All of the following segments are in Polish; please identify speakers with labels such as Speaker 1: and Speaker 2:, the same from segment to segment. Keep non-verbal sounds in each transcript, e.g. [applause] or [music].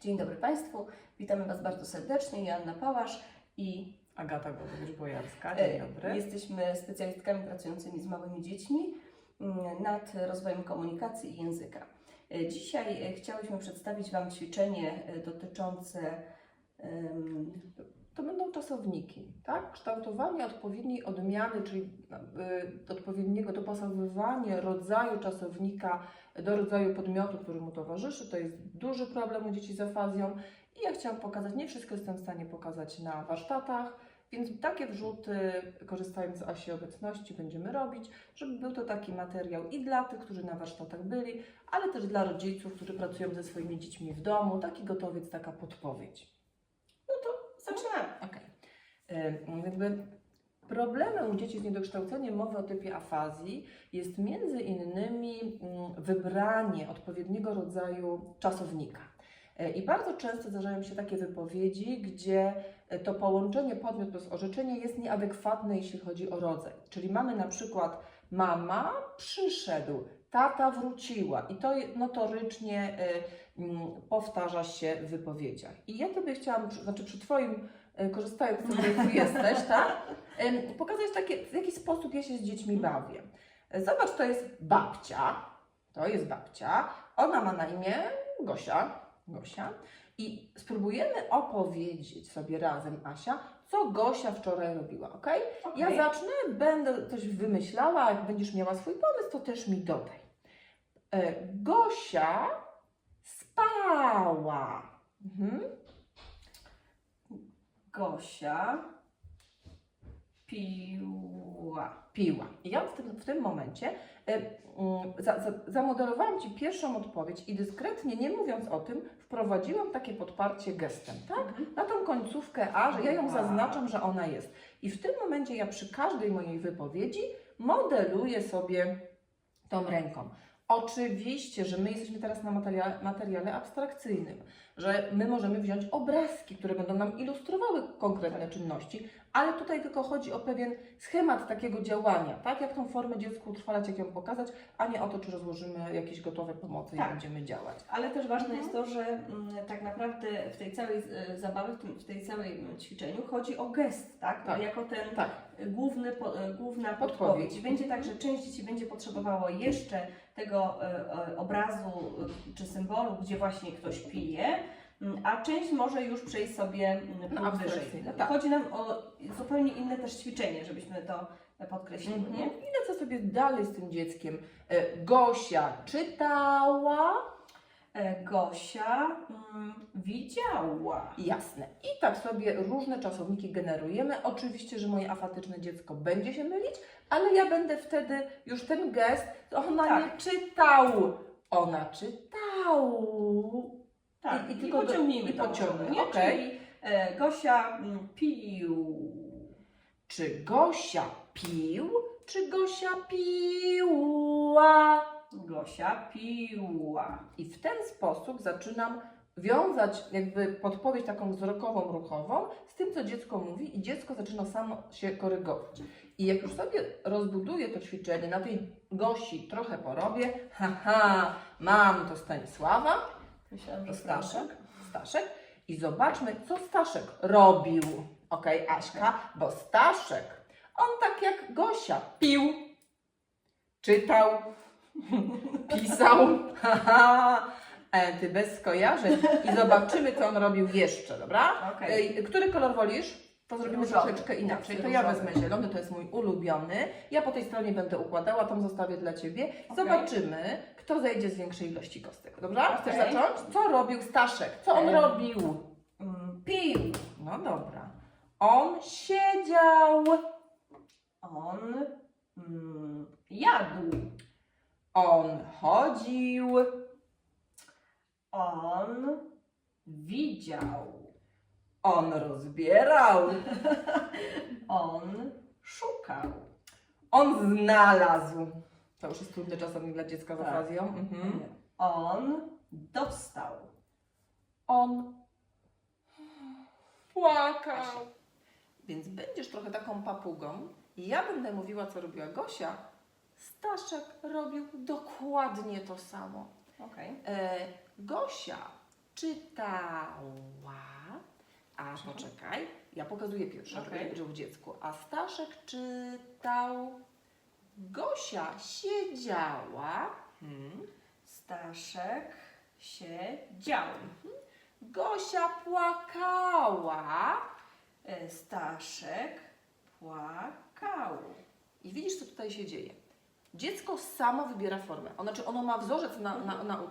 Speaker 1: Dzień dobry Państwu, witamy Was bardzo serdecznie. Joanna Pałasz i
Speaker 2: Agata Godowicz-Bojarska,
Speaker 1: e,
Speaker 2: dzień dobry.
Speaker 1: jesteśmy specjalistkami pracującymi z małymi dziećmi mm, nad rozwojem komunikacji i języka. E, Dzisiaj e, chciałyśmy przedstawić Wam ćwiczenie dotyczące em,
Speaker 2: To będą czasowniki, tak? Kształtowanie odpowiedniej odmiany, czyli y, odpowiedniego dopasowywanie rodzaju czasownika do rodzaju podmiotu, który mu towarzyszy. To jest duży problem u dzieci z afazją i ja chciałam pokazać, nie wszystko jestem w stanie pokazać na warsztatach, więc takie wrzuty, korzystając z Asi obecności, będziemy robić, żeby był to taki materiał i dla tych, którzy na warsztatach byli, ale też dla rodziców, którzy pracują ze swoimi dziećmi w domu, taki gotowiec, taka podpowiedź. Jakby problemem u dzieci z niedokształceniem mowy o typie afazji jest między innymi mm, wybranie odpowiedniego rodzaju czasownika. Y, I bardzo często zdarzają się takie wypowiedzi, gdzie y, to połączenie podmiot plus orzeczenie jest nieadekwatne, jeśli chodzi o rodzaj. Czyli mamy na przykład mama przyszedł, tata wróciła i to notorycznie y, mm, powtarza się w wypowiedziach. I ja Tobie chciałam, znaczy przy Twoim, korzystając z tego, że tu jesteś, tak, em, pokazać takie, w jaki sposób ja się z dziećmi bawię. Zobacz, to jest babcia, to jest babcia, ona ma na imię Gosia, Gosia i spróbujemy opowiedzieć sobie razem, Asia, co Gosia wczoraj robiła, ok? Ja
Speaker 1: Okej.
Speaker 2: zacznę, będę coś wymyślała, jak będziesz miała swój pomysł, to też mi dodaj. E, Gosia spała. Mhm.
Speaker 1: Gosia piła.
Speaker 2: Piła. I ja w tym, w tym momencie e, mm, za, za, zamodelowałam Ci pierwszą odpowiedź i dyskretnie, nie mówiąc o tym, wprowadziłam takie podparcie gestem, tak?
Speaker 1: Mhm.
Speaker 2: Na tą końcówkę A, że ja ją zaznaczam, że ona jest. I w tym momencie ja przy każdej mojej wypowiedzi modeluję sobie tą ręką. Oczywiście, że my jesteśmy teraz na materiale, materiale abstrakcyjnym, że my możemy wziąć obrazki, które będą nam ilustrowały konkretne czynności, ale tutaj tylko chodzi o pewien schemat takiego działania, tak? Jak tą formę dziecku utrwalać, jak ją pokazać, a nie o to, czy rozłożymy jakieś gotowe pomocy
Speaker 1: Tak.
Speaker 2: i będziemy działać.
Speaker 1: Ale też ważne
Speaker 2: Mhm.
Speaker 1: jest to, że mm, tak naprawdę w tej całej e, zabawie, w, tym, w tej całej mm, ćwiczeniu chodzi o gest, tak?
Speaker 2: Tak.
Speaker 1: Jako ten
Speaker 2: Tak.
Speaker 1: główny, po, e, główna
Speaker 2: Podpowiedź.
Speaker 1: podpowiedź. Będzie tak, że część dzieci będzie potrzebowało jeszcze tego e, e, obrazu e, czy symbolu, gdzie właśnie ktoś pije, m, a część może już przejść sobie m,
Speaker 2: No,
Speaker 1: wyżej.
Speaker 2: tak.
Speaker 1: Chodzi nam o zupełnie inne też ćwiczenie, żebyśmy to podkreślili,
Speaker 2: Mhm.
Speaker 1: nie?
Speaker 2: I lecę sobie dalej z tym dzieckiem. Gosia czytała.
Speaker 1: E, Gosia mm, widziała.
Speaker 2: Jasne. I tak sobie różne czasowniki generujemy. Oczywiście, że moje afatyczne dziecko będzie się mylić, ale ja będę wtedy już ten gest, ona
Speaker 1: Tak.
Speaker 2: nie czytał. Ona czytał.
Speaker 1: Tak,
Speaker 2: I-
Speaker 1: i,
Speaker 2: i tylko do-
Speaker 1: pociągnijmy
Speaker 2: i pociągnę,
Speaker 1: może, nie?
Speaker 2: okej.
Speaker 1: Czyli e, Gosia mm, pił.
Speaker 2: Czy Gosia pił, czy Gosia piła?
Speaker 1: Gosia piła.
Speaker 2: I w ten sposób zaczynam wiązać jakby podpowiedź taką wzrokową, ruchową z tym, co dziecko mówi i dziecko zaczyna samo się korygować. I jak już sobie rozbuduję to ćwiczenie, na tej Gosi trochę porobię, haha, mam to Stanisława,
Speaker 1: Myślałam,
Speaker 2: to Staszek, Staszek i zobaczmy, co Staszek robił. Okej, Aśka, bo Staszek, on tak jak Gosia, pił, czytał, pisał, haha, e, ty bez skojarzeń i zobaczymy, co on robił jeszcze, dobra?
Speaker 1: Okej.
Speaker 2: Który kolor wolisz? To zrobimy
Speaker 1: Różowy.
Speaker 2: troszeczkę inaczej. To ja
Speaker 1: różowy.
Speaker 2: wezmę zielony, to jest mój ulubiony. Ja po tej stronie będę układała, tą zostawię dla Ciebie. Zobaczymy, kto zejdzie z większej ilości kostek. Dobra? Chcesz
Speaker 1: Okej.
Speaker 2: zacząć? Co robił Staszek? Co on
Speaker 1: Em.
Speaker 2: robił?
Speaker 1: Mm, Pił.
Speaker 2: No dobra. On siedział.
Speaker 1: On mm, jadł.
Speaker 2: On chodził.
Speaker 1: On widział.
Speaker 2: On rozbierał. [laughs]
Speaker 1: On szukał.
Speaker 2: On znalazł. To już jest trudny czasami dla dziecka z
Speaker 1: Tak.
Speaker 2: afazją. Mhm.
Speaker 1: On dostał.
Speaker 2: On płakał. Więc będziesz trochę taką papugą i ja będę mówiła, co robiła Gosia. Staszek robił dokładnie to samo.
Speaker 1: Okej.
Speaker 2: E, Gosia czytała. A poczekaj, ja pokazuję pierwszy,
Speaker 1: Okej.
Speaker 2: żeby żeby dziecku. A Staszek czytał. Gosia siedziała. Hmm.
Speaker 1: Staszek się dział.
Speaker 2: Gosia płakała.
Speaker 1: E, Staszek płakał.
Speaker 2: I widzisz, co tutaj się dzieje. Dziecko samo wybiera formę. Ono, znaczy ono ma wzorzec na, na, na,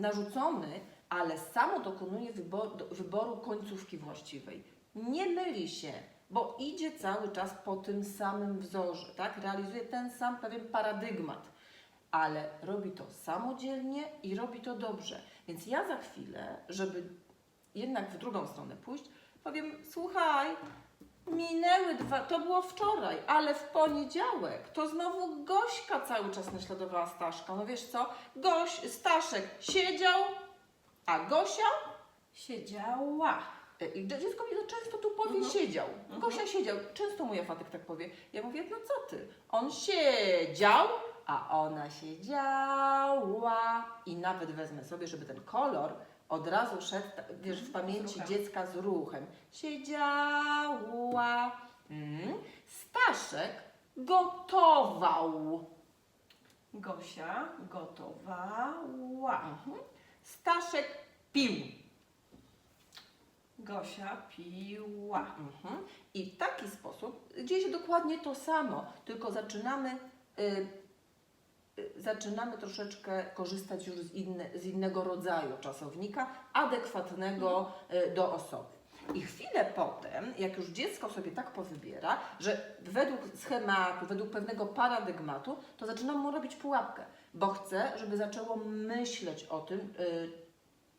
Speaker 2: narzucony, ale samo dokonuje wybor, do- wyboru końcówki właściwej. Nie myli się, bo idzie cały czas po tym samym wzorze, tak? Realizuje ten sam pewien paradygmat, ale robi to samodzielnie i robi to dobrze. Więc ja za chwilę, żeby jednak w drugą stronę pójść, powiem: Słuchaj, Minęły dwa, to było wczoraj, ale w poniedziałek to znowu Gośka cały czas naśladowała Staszka. No wiesz co? Goś, Staszek siedział, a Gosia,
Speaker 1: Siedziała.
Speaker 2: e, i dziecko mi to często tu powie
Speaker 1: Mhm.
Speaker 2: siedział.
Speaker 1: Mhm.
Speaker 2: Gosia siedział, często mój afatyk tak powie. Ja mówię, no co ty? On siedział, a ona siedziała. I nawet wezmę sobie, żeby ten kolor od razu szedł, wiesz, w pamięci
Speaker 1: ruchem.
Speaker 2: dziecka z ruchem. Siedziała. Mm. Staszek gotował.
Speaker 1: Gosia gotowała.
Speaker 2: Mhm. Staszek pił.
Speaker 1: Gosia piła.
Speaker 2: Mhm. I w taki sposób dzieje się dokładnie to samo, tylko zaczynamy, y, zaczynamy troszeczkę korzystać już z, inne, z innego rodzaju czasownika, adekwatnego y, do osoby. I chwilę potem, jak już dziecko sobie tak powybiera, że według schematu, według pewnego paradygmatu, to zaczynam mu robić pułapkę, bo chcę, żeby zaczęło myśleć o tym, y,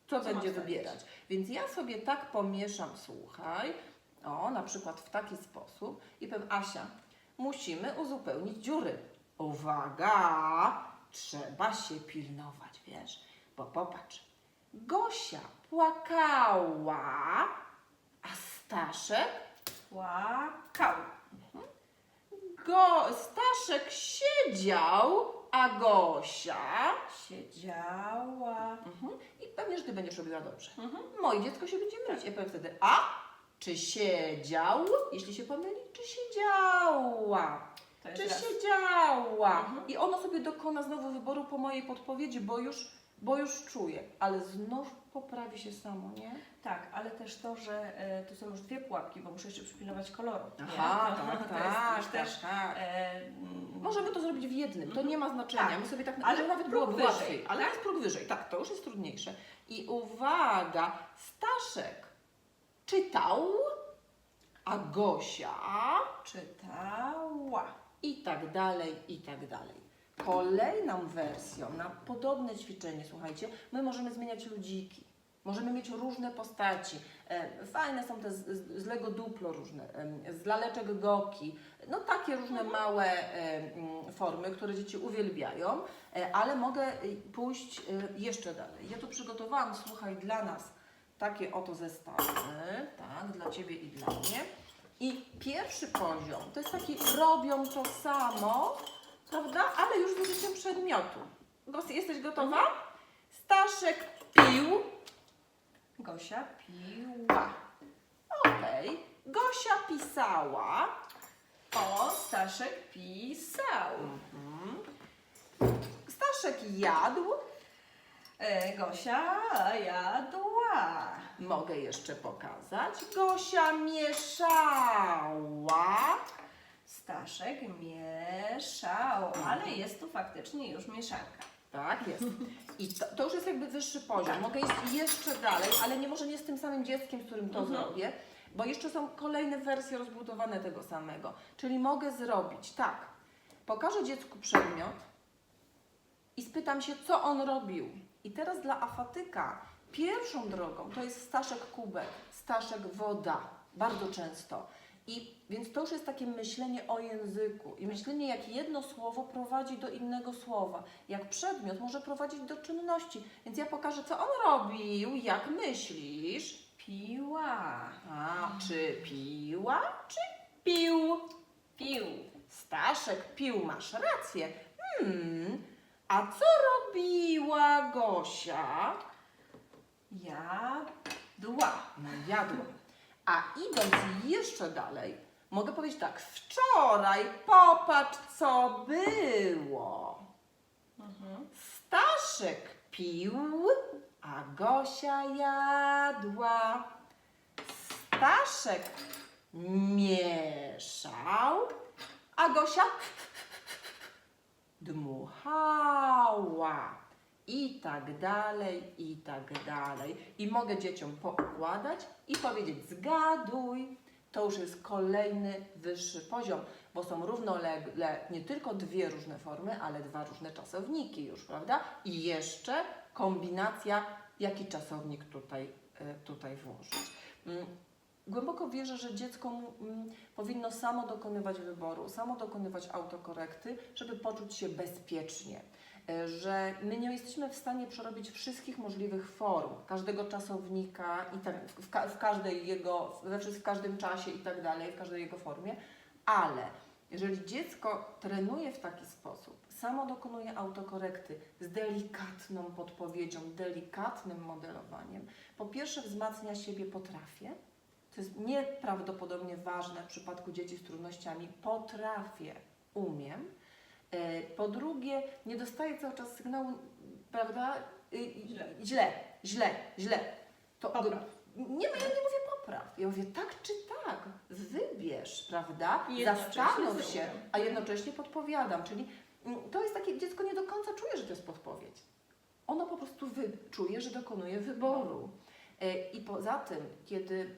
Speaker 2: co,
Speaker 1: Co
Speaker 2: będzie wybierać. Więc ja sobie tak pomieszam, słuchaj, o, na przykład w taki sposób i powiem, Asia, musimy uzupełnić dziury. Uwaga, trzeba się pilnować, wiesz, bo popatrz, Gosia płakała, a Staszek,
Speaker 1: Płakał.
Speaker 2: go, Staszek siedział, a Gosia,
Speaker 1: Siedziała.
Speaker 2: mhm. i pewnie, że Ty będziesz robiła dobrze.
Speaker 1: Mhm.
Speaker 2: Moje dziecko się będzie mylić. Ja powiem wtedy, a czy siedział? Jeśli się pomyli, czy siedziała?
Speaker 1: To jest
Speaker 2: Czy
Speaker 1: raz.
Speaker 2: siedziała?
Speaker 1: Mhm.
Speaker 2: I ono sobie dokona znowu wyboru po mojej podpowiedzi, bo już, bo już czuje. Ale znów poprawi się samo, nie?
Speaker 1: Tak, ale też to, że e, tu są już dwie pułapki, bo muszę jeszcze przypilnować koloru. nie?
Speaker 2: Aha,
Speaker 1: To-
Speaker 2: tak, [laughs]
Speaker 1: to jest
Speaker 2: tak,
Speaker 1: już
Speaker 2: tak,
Speaker 1: też,
Speaker 2: tak.
Speaker 1: e, mm,
Speaker 2: Możemy to zrobić w jednym, to
Speaker 1: Mhm.
Speaker 2: nie ma znaczenia.
Speaker 1: Tak.
Speaker 2: My sobie tak,
Speaker 1: Ale
Speaker 2: ale nawet
Speaker 1: próg
Speaker 2: byłoby
Speaker 1: wyżej,
Speaker 2: łatwiej, ale
Speaker 1: tak?
Speaker 2: jest próg wyżej. Tak, to już jest trudniejsze. I uwaga, Staszek czytał, a Gosia
Speaker 1: czytała.
Speaker 2: I tak dalej, i tak dalej. Kolejną wersją na podobne ćwiczenie, słuchajcie, my możemy zmieniać ludziki. Możemy mieć różne postaci. E, Fajne są te z, Lego Duplo różne, z laleczek Goki. No takie różne małe e, mm, formy, które dzieci uwielbiają, e, ale mogę pójść jeszcze dalej. Ja tu przygotowałam, słuchaj, dla nas takie oto zestawy, tak, dla Ciebie i dla mnie. I pierwszy poziom to jest taki, robią to samo, prawda, ale już z użyciem przedmiotu. Jesteś gotowa? Staszek pił,
Speaker 1: Gosia piła.
Speaker 2: okej. Gosia pisała,
Speaker 1: O, Staszek pisał.
Speaker 2: mhm. Staszek jadł,
Speaker 1: E, Gosia
Speaker 2: mogę jeszcze pokazać. Gosia mieszała,
Speaker 1: Staszek mieszał, ale jest tu faktycznie już mieszanka.
Speaker 2: Tak jest. I to, to już jest jakby wyższy poziom. Mogę iść jeszcze dalej, ale nie może nie z tym samym dzieckiem, z którym to
Speaker 1: Mhm.
Speaker 2: zrobię, bo jeszcze są kolejne wersje rozbudowane tego samego. Czyli mogę zrobić tak. Pokażę dziecku przedmiot i spytam się, co on robił. I teraz dla afatyka pierwszą drogą to jest Staszek kubek, Staszek woda, bardzo często. I więc to już jest takie myślenie o języku i myślenie, jak jedno słowo prowadzi do innego słowa, jak przedmiot może prowadzić do czynności. Więc ja pokażę, co on robił, jak myślisz.
Speaker 1: Piła.
Speaker 2: A, czy piła, czy pił?
Speaker 1: Pił.
Speaker 2: Staszek pił, masz rację. Hmm, a co robiła Gosia?
Speaker 1: Jadła.
Speaker 2: No jadła. A idąc jeszcze dalej, mogę powiedzieć tak, wczoraj popatrz co było.
Speaker 1: Mhm.
Speaker 2: Staszek pił, a Gosia jadła. Staszek mieszał, a Gosia dmuchała. I tak dalej, i tak dalej. I mogę dzieciom poukładać i powiedzieć: zgaduj. To już jest kolejny wyższy poziom, bo są równolegle nie tylko dwie różne formy, ale dwa różne czasowniki już, prawda? I jeszcze kombinacja, jaki czasownik tutaj, e, tutaj włożyć. Mm, Głęboko wierzę, że dziecko mm, powinno samo dokonywać wyboru, samo dokonywać autokorekty, żeby poczuć się bezpiecznie. E, Że my nie jesteśmy w stanie przerobić wszystkich możliwych form, każdego czasownika i tak, w, ka- w każdej jego, we wszystkim, w każdym czasie i tak dalej, w każdej jego formie, ale jeżeli dziecko trenuje w taki sposób, samo dokonuje autokorekty z delikatną podpowiedzią, delikatnym modelowaniem, po pierwsze wzmacnia siebie potrafię, to jest nieprawdopodobnie ważne w przypadku dzieci z trudnościami. Potrafię, umiem. E, Po drugie, nie dostaję cały czas sygnału, prawda? Y, y,
Speaker 1: Źle.
Speaker 2: źle, źle, źle. To
Speaker 1: Popraw.
Speaker 2: Nie, ja nie mówię popraw. Ja mówię tak czy tak. Wybierz, prawda? Zastanów się, a jednocześnie podpowiadam. Czyli mm, to jest takie, dziecko nie do końca czuje, że to jest podpowiedź. Ono po prostu czuje, że dokonuje wyboru. E, I poza tym, kiedy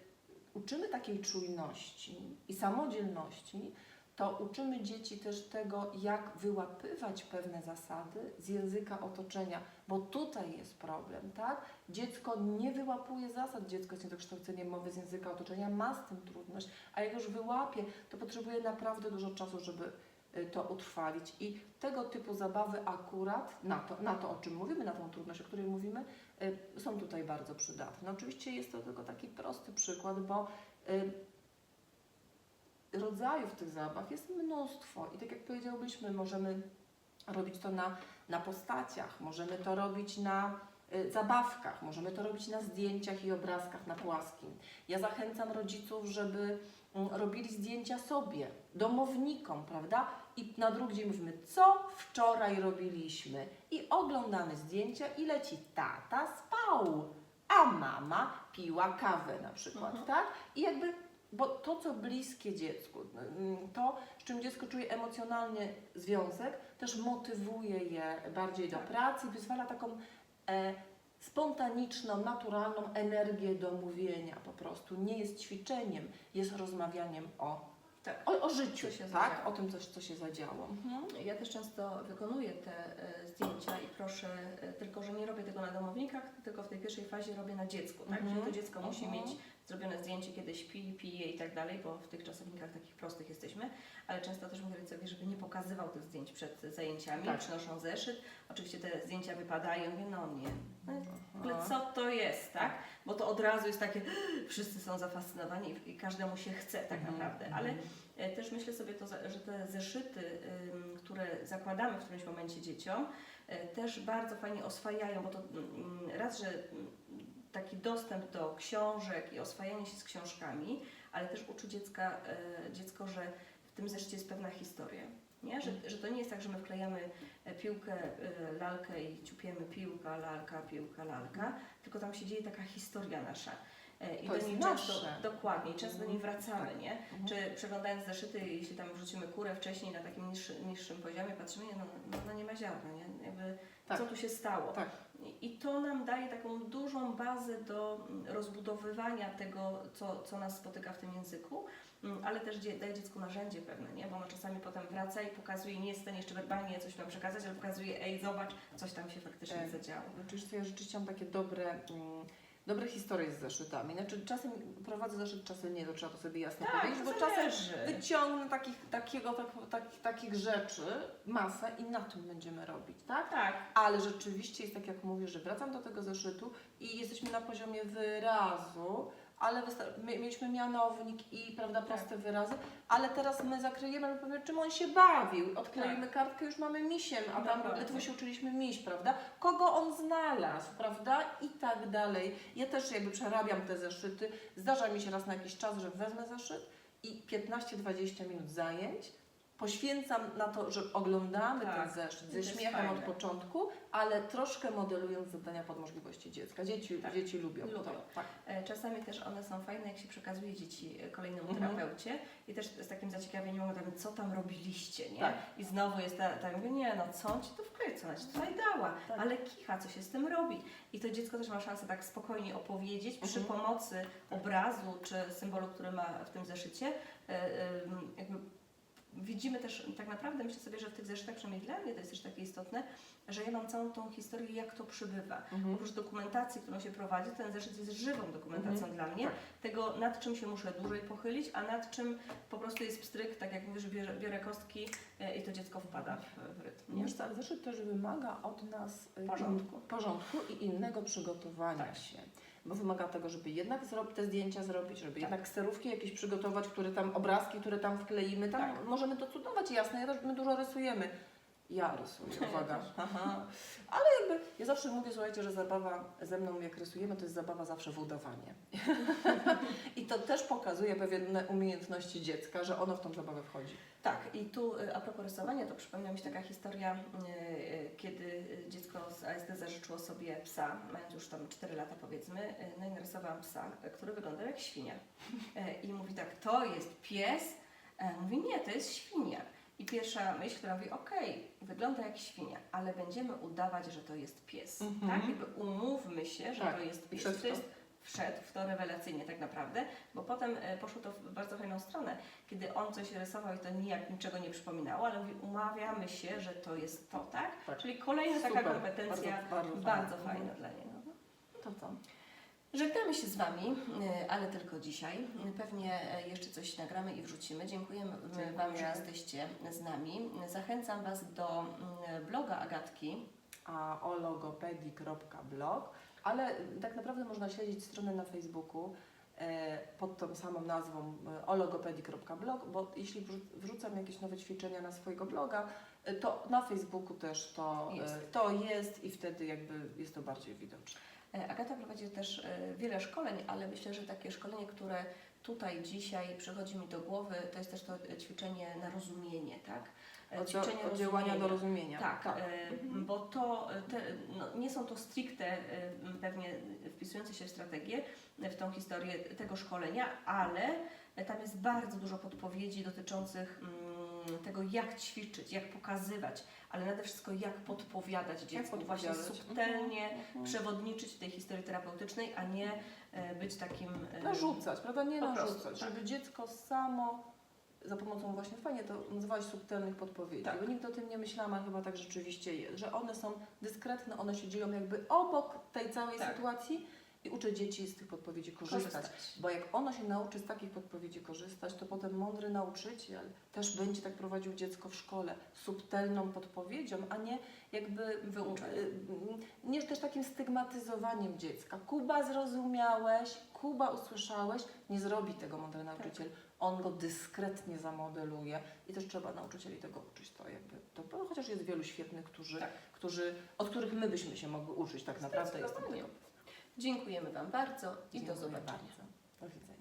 Speaker 2: uczymy takiej czujności i samodzielności, to uczymy dzieci też tego, jak wyłapywać pewne zasady z języka otoczenia, bo tutaj jest problem, tak? Dziecko nie wyłapuje zasad, dziecko jest niedokształceniem mowy z języka otoczenia, ma z tym trudność, a jak już wyłapie, to potrzebuje naprawdę dużo czasu, żeby y, to utrwalić. I tego typu zabawy akurat na to, na to, o czym mówimy, na tą trudność, o której mówimy, y, są tutaj bardzo przydatne. Oczywiście jest to tylko taki prosty przykład, bo y, rodzajów tych zabaw jest mnóstwo i tak jak powiedziałbyśmy, możemy robić to na, na postaciach, możemy to robić na y, zabawkach, możemy to robić na zdjęciach i obrazkach na płaskim. Ja zachęcam rodziców, żeby mm, robili zdjęcia sobie, domownikom, prawda? I na drugi dzień mówimy, co wczoraj robiliśmy. I oglądamy zdjęcia i leci tata spał, a mama piła kawę na przykład,
Speaker 1: Mhm.
Speaker 2: tak? I jakby, bo to, co bliskie dziecku, mm, to, z czym dziecko czuje emocjonalny związek, też motywuje je bardziej do
Speaker 1: Tak.
Speaker 2: pracy, wyzwala taką e, spontaniczną, naturalną energię do mówienia po prostu. Nie jest ćwiczeniem, jest rozmawianiem o,
Speaker 1: Tak.
Speaker 2: o, o życiu, tak?
Speaker 1: zadziało.
Speaker 2: O tym, coś, co się zadziało. Mhm.
Speaker 1: Ja też często wykonuję te e, zdjęcia i proszę, e, tylko że nie robię tego na domownikach, tylko w tej pierwszej fazie robię na dziecku, tak?
Speaker 2: Mhm.
Speaker 1: Czyli to dziecko musi
Speaker 2: Mhm.
Speaker 1: mieć zrobione zdjęcie, kiedy śpi, pije i tak dalej, bo w tych czasownikach takich prostych jesteśmy, ale często też mówię rodzicowi, żeby nie pokazywał tych zdjęć przed zajęciami,
Speaker 2: Tak.
Speaker 1: przynoszą zeszyt, oczywiście te zdjęcia wypadają, mówię, no nie, no w ogóle co to jest, tak? Bo to od razu jest takie, [gasps] wszyscy są zafascynowani i- każdemu się chce tak
Speaker 2: Mhm.
Speaker 1: naprawdę, ale E, Też myślę sobie, to, że te zeszyty, które zakładamy w którymś momencie dzieciom, e, też bardzo fajnie oswajają, bo to mm, raz, że mm, taki dostęp do książek i oswajanie się z książkami, ale też uczy dziecka, e, dziecko, że w tym zeszycie jest pewna historia. Nie? Że, że to nie jest tak, że my wklejamy e, piłkę, e, lalkę i ciupiemy piłka, lalka, piłka, lalka, tylko tam się dzieje taka historia nasza. E, I
Speaker 2: To
Speaker 1: do niej
Speaker 2: nasze.
Speaker 1: często, dokładnie, często do niej wracamy, nie?
Speaker 2: Mhm.
Speaker 1: Czy przeglądając zeszyty, jeśli tam wrzucimy kurę wcześniej na takim niższy, niższym poziomie, patrzymy, nie, no, no, no nie ma ziarna, nie? Jakby,
Speaker 2: Tak.
Speaker 1: co tu się stało?
Speaker 2: Tak.
Speaker 1: I, to nam daje taką dużą bazę do mm, rozbudowywania tego, co, co nas spotyka w tym języku, mm, ale też daje dziecku narzędzie pewne, nie? Bo ono czasami potem wraca i pokazuje, nie jest w stanie jeszcze werbalnie coś nam przekazać, ale pokazuje, ej, zobacz, coś tam się faktycznie
Speaker 2: Tak.
Speaker 1: zadziało.
Speaker 2: Znaczy, ja rzeczywiście mam takie dobre, mm, dobre historie z zeszytami. Znaczy, czasem prowadzę zeszyt, czasem nie, to trzeba to sobie jasno
Speaker 1: Tak,
Speaker 2: powiedzieć, bo czasem wyciągnę takich, takiego, tak, tak, takich rzeczy masę i na tym będziemy robić, tak?
Speaker 1: Tak,
Speaker 2: Ale rzeczywiście jest tak, jak mówię, że wracam do tego zeszytu i jesteśmy na poziomie wyrazu, ale mieliśmy mianownik i prawda, proste wyrazy, ale teraz my zakryjemy, my powiemy, czym on się bawił. Odkleimy kartkę, już mamy misiem, a tam
Speaker 1: Dokładnie.
Speaker 2: ledwo się uczyliśmy miś, prawda? Kogo on znalazł, prawda? I tak dalej. Ja też jakby przerabiam te zeszyty. Zdarza mi się raz na jakiś czas, że wezmę zeszyt i 15-20 minut zajęć poświęcam na to, że oglądamy
Speaker 1: Tak,
Speaker 2: ten zeszyt ze śmiechem od początku, ale troszkę modelując zadania pod możliwości dziecka. Dzieci,
Speaker 1: Tak.
Speaker 2: dzieci lubią,
Speaker 1: Lubią.
Speaker 2: to. Tak.
Speaker 1: E, Czasami też one są fajne, jak się przekazuje dzieci e, kolejnemu
Speaker 2: Mhm.
Speaker 1: terapeucie i też z takim zaciekawieniem oglądamy, co tam robiliście, nie?
Speaker 2: Tak.
Speaker 1: I znowu jest ta, ta mówię, nie no, co on ci tu wkleja, co ona ci tutaj dała,
Speaker 2: Tak.
Speaker 1: ale kicha, co się z tym robi. I to dziecko też ma szansę tak spokojnie opowiedzieć przy
Speaker 2: Mhm.
Speaker 1: pomocy obrazu czy symbolu, który ma w tym zeszycie. E, jakby widzimy też tak naprawdę, myślę sobie, że w tych zeszytach, przynajmniej dla mnie to jest też takie istotne, że ja mam całą tą historię, jak to przybywa.
Speaker 2: Mhm.
Speaker 1: Oprócz dokumentacji, którą się prowadzi, ten zeszyt jest żywą dokumentacją
Speaker 2: Mhm.
Speaker 1: dla mnie.
Speaker 2: Tak.
Speaker 1: Tego, nad czym się muszę dłużej pochylić, a nad czym po prostu jest pstryk, tak jak mówisz, biorę, biorę kostki e, i to dziecko wpada w, w rytm. Nie?
Speaker 2: Wiesz co, zeszyt też wymaga od nas y,
Speaker 1: Porządku.
Speaker 2: porządku i innego przygotowania
Speaker 1: Tak.
Speaker 2: się. Bo wymaga tego, żeby jednak zrobić te zdjęcia zrobić, żeby
Speaker 1: Tak.
Speaker 2: jednak sterówki jakieś przygotować, które tam, obrazki, które tam wkleimy. Tam
Speaker 1: Tak.
Speaker 2: możemy to cudować, jasne, my dużo rysujemy. Ja rysuję, uwaga. Ale jakby, ja zawsze mówię, słuchajcie, że zabawa ze mną, jak rysujemy, to jest zabawa zawsze w udawanie. I to też pokazuje pewne umiejętności dziecka, że ono w tą zabawę wchodzi.
Speaker 1: Tak, i tu y, a propos rysowania, to przypomina mi się taka historia, y, y, kiedy dziecko z ASD zażyczyło sobie psa, mając już tam 4 lata powiedzmy, no i narysowałam psa, który wyglądał jak świnia. [laughs] I mówi tak, to jest pies? Mówi, nie, to jest świnia. I pierwsza myśl, która mówi, okej, wygląda jak świnia, ale będziemy udawać, że to jest pies.
Speaker 2: Mhm.
Speaker 1: Tak, jakby umówmy się, że
Speaker 2: Tak,
Speaker 1: to jest pies.
Speaker 2: wszedł w
Speaker 1: To
Speaker 2: to.
Speaker 1: jest wszedł w to rewelacyjnie tak naprawdę, bo potem e, poszło to w bardzo fajną stronę, kiedy on coś rysował i to nijak niczego nie przypominało, ale mówi, umawiamy się, że to jest to, tak?
Speaker 2: Tak.
Speaker 1: Czyli kolejna taka
Speaker 2: Super,
Speaker 1: kompetencja
Speaker 2: bardzo, bardzo,
Speaker 1: bardzo
Speaker 2: fajna.
Speaker 1: dla niego.
Speaker 2: To co?
Speaker 1: Żegnamy się z Wami, y, ale tylko dzisiaj. Pewnie e, jeszcze coś nagramy i wrzucimy. Dziękujemy
Speaker 2: Dziękuję.
Speaker 1: Wam, że jesteście z nami. Zachęcam Was do y, bloga Agatki.
Speaker 2: a ologopedii.blog, ale tak naprawdę można śledzić stronę na Facebooku e, pod tą samą nazwą e, ologopedii.blog, bo jeśli wrzu- wrzucam jakieś nowe ćwiczenia na swojego bloga, e, to na Facebooku też to
Speaker 1: jest,
Speaker 2: to jest i wtedy jakby jest to bardziej widoczne.
Speaker 1: E, Agata prowadzi też e, wiele szkoleń, ale myślę, że takie szkolenie, które tutaj dzisiaj przychodzi mi do głowy, to jest też to e, ćwiczenie na rozumienie, tak?
Speaker 2: Od, od działania do rozumienia.
Speaker 1: Tak, e,
Speaker 2: Mhm.
Speaker 1: bo to te, no, nie są to stricte pewnie wpisujące się w strategię, w tą historię tego szkolenia, ale tam jest bardzo dużo podpowiedzi dotyczących mm, tego, jak ćwiczyć, jak pokazywać, ale nade wszystko jak podpowiadać dziecku, właśnie
Speaker 2: podpowiadać.
Speaker 1: subtelnie
Speaker 2: Mhm.
Speaker 1: przewodniczyć w tej historii terapeutycznej, a nie e, być takim... e,
Speaker 2: Narzucać, prawda? Nie narzucać,
Speaker 1: prostu, tak.
Speaker 2: żeby dziecko samo za pomocą właśnie, fajnie to nazwałaś subtelnych podpowiedzi,
Speaker 1: Tak.
Speaker 2: bo nigdy o tym nie myślałam, a chyba tak rzeczywiście jest, że one są dyskretne, one się dzieją jakby obok tej całej
Speaker 1: Tak.
Speaker 2: sytuacji i uczę dzieci z tych podpowiedzi korzystać.
Speaker 1: korzystać.
Speaker 2: Bo jak ono się nauczy z takich podpowiedzi korzystać, to potem mądry nauczyciel też będzie tak prowadził dziecko w szkole, subtelną podpowiedzią, a nie jakby y, y, nie też takim stygmatyzowaniem dziecka. Kuba zrozumiałeś, Kuba usłyszałeś, nie zrobi tego mądry nauczyciel. On go dyskretnie zamodeluje i też trzeba nauczycieli tego uczyć. To jakby, to, chociaż jest wielu świetnych, którzy,
Speaker 1: Tak.
Speaker 2: którzy, od których my byśmy się mogli uczyć tak naprawdę. Tego.
Speaker 1: Dziękujemy Wam bardzo i do
Speaker 2: Dziękuję
Speaker 1: zobaczenia.
Speaker 2: bardzo. Do widzenia.